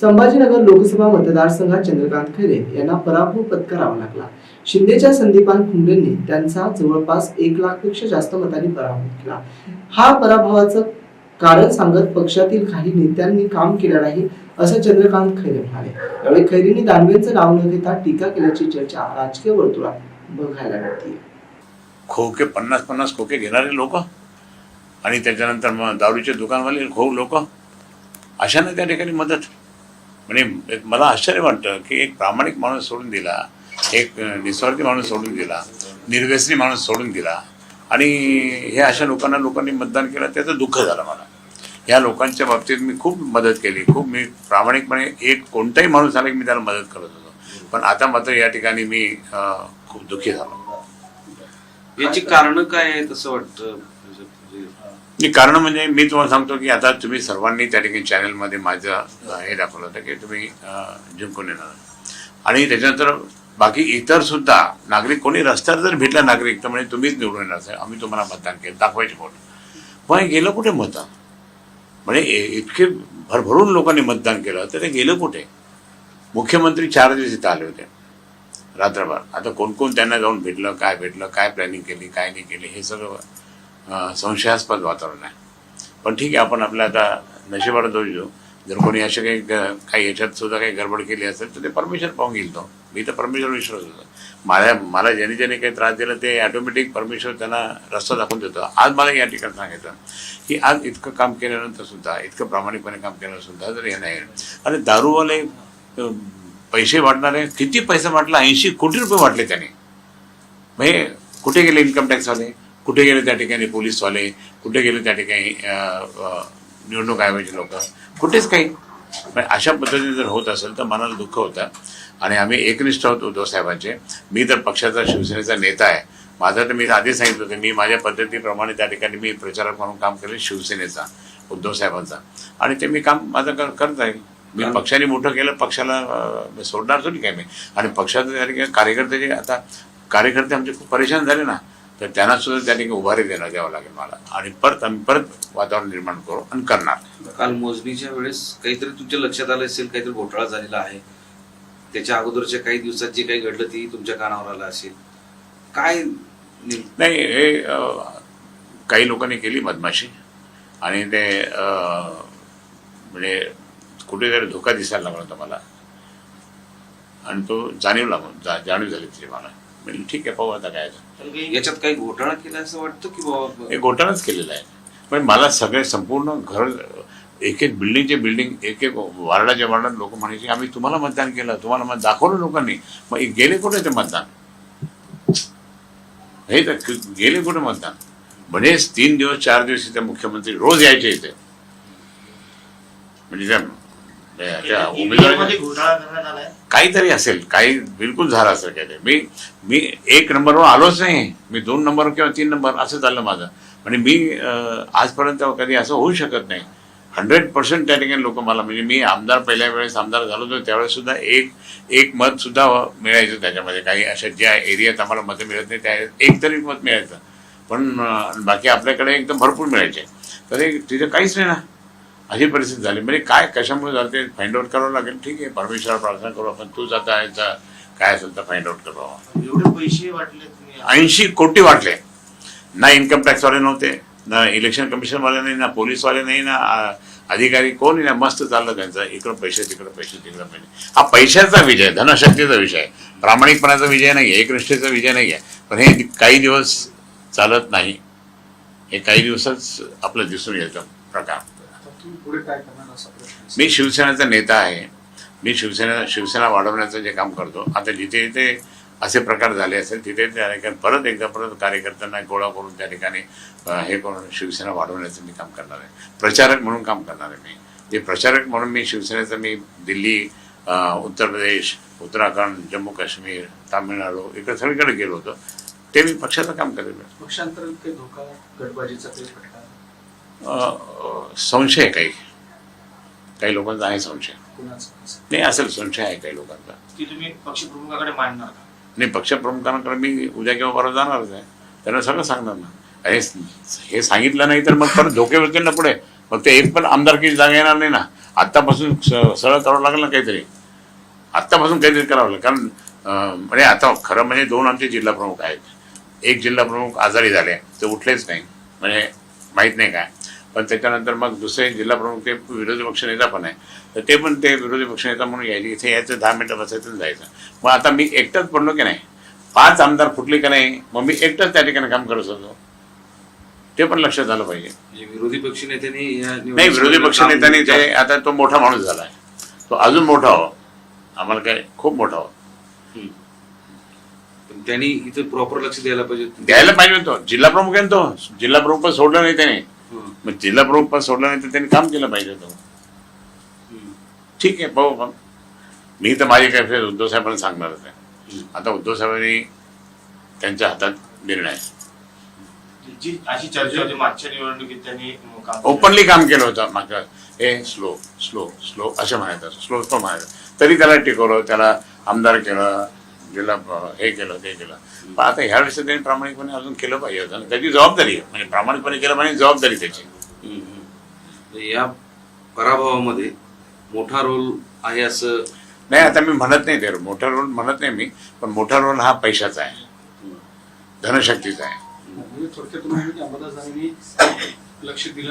संभाजीनगर लोकसभा मतदारसंघात चंद्रकांत खैरे यांना पराभव पत्करावा लागला. शिंदेच्या संदीपान खुंडेंनी त्यांचा जवळपास एक लाखपेक्षा जास्त मतांनी पराभव केला. हा पराभवाचं कारण सांगत पक्षातील काही नेत्यांनी काम केलं नाही असं चंद्रकांत खैरे म्हणाले. यावेळी खैरेंनी दानवेंचं नाव न घेता टीका केल्याची चर्चा राजकीय वर्तुळात बघायला मिळते खोके पन्नास पन्नास खोके घेणारे लोक आणि त्याच्यानंतर मग दारूचे दुकानवाले खो लोक अशाने त्या ठिकाणी मदत म्हणजे मला आश्चर्य वाटतं की एक प्रामाणिक माणूस सोडून दिला एक निस्वार्थी माणूस सोडून दिला निर्व्यसनी माणूस सोडून दिला. आणि हे अशा लोकांना लोकांनी मतदान केलं त्याचं दुःख झालं मला. ह्या लोकांच्या बाबतीत मी खूप मदत केली. खूप मी प्रामाणिकपणे एक कोणताही माणूस आला की मी त्याला मदत करत होतो. पण आता मात्र या ठिकाणी मी खूप दुःखी झालो. याची कारण काय आहे तसं वाटतं? कारण म्हणजे मी तुम्हाला सांगतो की आता तुम्ही सर्वांनी त्या ठिकाणी चॅनलमध्ये माझं हे दाखवलं होतं की तुम्ही जिंकून येणार. आणि त्याच्यानंतर बाकी इतर सुद्धा नागरिक कोणी रस्त्यावर जर भेटला नागरिक तर म्हणजे तुम्हीच निवडून येणार साहेब. आम्ही तुम्हाला मतदान केलं दाखवायचे कोण. पण हे गेलं कुठे मतदान? म्हणजे इतके भरभरून लोकांनी मतदान केलं तर ते गेलं कुठे? मुख्यमंत्री चार दिवस इथं आले होते. रात्रभर. आता कोण कोण त्यांना जाऊन भेटलं काय भेटलं काय प्लॅनिंग केली काय नाही केली हे सगळं संशयास्पद वातावरण आहे. पण ठीक आहे आपण आपल्या आता नशिबाला दोष देऊ. जर कोणी असे काही ग- काही याच्यात सुद्धा काही गडबड केली असेल तर ते परमिशन पाहून घेईल तो. मी तर परमिशन विश्वास होतो. मला मला ज्याने ज्याने काही त्रास दिला ते ऑटोमॅटिक परमिशन त्यांना रस्ता दाखवून देतो. आज मला या ठिकाणी सांगायचं की आज इतकं काम केल्यानंतर सुद्धा इतकं प्रामाणिकपणे काम केल्यानंतर सुद्धा जर हे नाही आणि दारूवाले पैसे वाटणारे किती पैसे वाटला? ऐंशी कोटी रुपये वाटले त्याने. म्हणजे कुठे गेले इन्कम टॅक्सवाले कुठे गेले त्या ठिकाणी पोलीसवाले? कुठे गेले त्या ठिकाणी निवडणूक आयोगाचे लोक? कुठेच काही. अशा पद्धतीने जर होत असेल तर मनाला दुःख होतं. आणि आम्ही एकनिष्ठ आहोत उद्धव साहेबांचे. मी तर पक्षाचा शिवसेनेचा नेता आहे. माझं तर मी आधी सांगितलं होतं. मी माझ्या पद्धतीप्रमाणे त्या ठिकाणी मी प्रचारक म्हणून काम केलं शिवसेनेचा उद्धव साहेबांचा. आणि ते मी काम माझं कर- करत आहे. मी पक्षाने मोठं केलं पक्षाला सोडणार थोडी काय मी? आणि पक्षाचे त्या ठिकाणी कार्यकर्ते जे आता कार्यकर्ते आमचे खूप परेशान झाले ना. तर त्यांना सुद्धा त्या ठिकाणी उभारी देणं द्यावं लागेल मला. आणि परत आम्ही परत वातावरण निर्माण करू आणि करणार. काल मोजणीच्या वेळेस काहीतरी तुमच्या लक्षात आलं असेल काहीतरी घोटाळा झालेला आहे. त्याच्या अगोदरच्या काही दिवसात जे काही घडलं ती तुमच्या कानावर आलं असेल. काय नाही हे काही लोकांनी केली बदमाशी. आणि ते म्हणजे कुठेतरी धोका दिसायला लागला होता मला. आणि तो जाणीवला मग जा जाणीव झाली तिची मला. म्हणजे ठीक आहे पाहू आता काय. याच्यात काही घोटाळा केला असं वाटतं की बाबा हे घोटाळाच केलेला आहे. पण मला सगळे संपूर्ण घर एक एक बिल्डिंगचे बिल्डिंग एक एक वार्डाच्या वार्डात लोक म्हणायचे आम्ही तुम्हाला मतदान केलं तुम्हाला मत दाखवलं लोकांनी. मग गेले कुठे ते मतदान? हे तर गेले कुठे मतदान? म्हणजे तीन दिवस चार दिवस इथे मुख्यमंत्री रोज यायचे इथे. म्हणजे त्या- घोटाळा करण्यात आलाय. काहीतरी असेल काही बिलकुल झालं असेल काही मी मी एक नंबरवर आलोच नाही मी दोन नंबर किंवा तीन नंबर असं चाललं माझं. म्हणजे मी आजपर्यंत कधी असं होऊ शकत नाही. हंड्रेड पर्सेंट त्या ठिकाणी लोक मला म्हणजे मी आमदार पहिल्या वेळेस आमदार झालो होतो त्यावेळेस सुद्धा एक एक मत सुद्धा मिळायचं त्याच्यामध्ये. काही अशा ज्या एरियात आम्हाला मतं मिळत नाही त्या एक तरी मत मिळायचं. पण बाकी आपल्याकडे एकदम भरपूर मिळायचे. तर तिथे काहीच नाही ना. अशी परिस्थिती झाली. म्हणजे काय कशामुळे झालं ते फाइंड आउट करावं लागेल. ठीक आहे परमेश्वराला प्रार्थना करू आपण. तूच आता याचा काय असेल तर फाइंड आउट करू. एवढे पैसे वाटले ऐंशी कोटी वाटले. ना इन्कम टॅक्सवाले नव्हते ना इलेक्शन कमिशनवाले नाही ना पोलीसवाले नाही ना अधिकारी कोणी नाही मस्त चाललं त्यांचं. इकडं पैसे तिकडं पैसे तिकडं पैसे. हा पैशाचा विजय धनशक्तीचा विजय आहे. प्रामाणिकपणाचा विजय नाही आहे एकनिष्ठेचा विजय नाही आहे पण हे काही दिवस चालत नाही. हे काही दिवसच आपलं दिसून येतं प्रकार. पुढे काय करणार असा प्रश्न मी शिवसेनेचा नेता आहे. मी शिवसेना शिवसेना वाढवण्याचं जे काम करतो आता जिथे जिथे असे प्रकार झाले असेल तिथे त्या ठिकाणी परत एकदा परत कार्यकर्त्यांना गोळा करून त्या ठिकाणी हे करून शिवसेना वाढवण्याचं मी काम करणार आहे. प्रचारक म्हणून काम करणार आहे मी. जे प्रचारक म्हणून मी शिवसेनेचं मी दिल्ली उत्तर प्रदेश उत्तराखंड जम्मू काश्मीर तामिळनाडू इकडे सगळीकडे गेलो होतो. ते मी पक्षाचं काम करेल. पक्षांतर्गत काही धोका गटबाजीचा काही संशय काही. काही लोकांचा आहे संशय. नाही असेल संशय आहे काही लोकांचा. ती तुम्ही पक्षप्रमुखाकडे मांडणार का? नाही पक्षप्रमुखांकडे मी उद्या किंवा परवा जाणारच आहे. त्यांना सगळं सांगणार ना. अरे हे सांगितलं नाही तर मग परत धोके होतील ना पुढे. मग ते एक पण आमदारकी जागा येणार नाही ना. आत्तापासून सरळ करावं लागेल ना काहीतरी. आत्तापासून काहीतरी करावं लागेल. कारण म्हणजे आता खरं म्हणजे दोन आमचे जिल्हा प्रमुख आहेत. एक जिल्हा प्रमुख आजारी झाले. ते उठलेच नाही. म्हणजे माहीत नाही काय. पण त्याच्यानंतर मग दुसरे जिल्हा प्रमुख ते विरोधी पक्षनेता पण आहे. तर ते पण ते विरोधी पक्षनेता म्हणून यायचे. इथे यायचं दहा मिनटं बसायचं जायचं. मग आता मी एकटाच पडलो की नाही? पाच आमदार फुटले की नाही? मग मी एकटाच त्या ठिकाणी काम करत होतो. ते पण लक्षात आलं पाहिजे. म्हणजे विरोधी पक्ष नेत्यांनी या नाही विरोधी पक्ष नेत्यांनी ते आता तो मोठा माणूस झालाय तो अजून मोठा हो. आम्हाला काय खूप मोठा हो. त्यांनी इथं प्रॉपर लक्ष द्यायला पाहिजे. द्यायला पाहिजे होतो. जिल्हा प्रमुख आहे तो. जिल्हा प्रमुख पण सोडलं नाही त्याने. मग जिल्हा प्रमुख पण सोडलं नाही तर त्यांनी काम केलं पाहिजे होतं. ठीक आहे पाहू मग मी तर माझे काय फेर उद्धव साहेबांना सांगणारच आहे हम्म. आता उद्धव साहेबांनी त्यांच्या हातात निर्णय. जी अशी चर्चा होती मागच्या निवडणुकीत त्यांनी. ओपनली काम केलं होतं मागच्या हे स्लो स्लो स्लो असं म्हणायचं स्लो स्लो म्हणायचं तरी त्याला टिकवलं त्याला आमदार केलं जिल्हा हे केलं ते केलं पण आता ह्या वेळेस त्यांनी प्रामाणिकपणे अजून केलं पाहिजे होतं त्याची जबाबदारी आहे म्हणजे प्रामाणिकपणे केलं पाहिजे जबाबदारी त्याची. या पराभवामध्ये मोठा रोल आहे असं नाही आता मी म्हणत नाही ते मोठा रोल म्हणत नाही मी पण मोठा रोल हा पैशाचा आहे. धनशक्तीचा आहे. म्हणजे लक्ष दिलं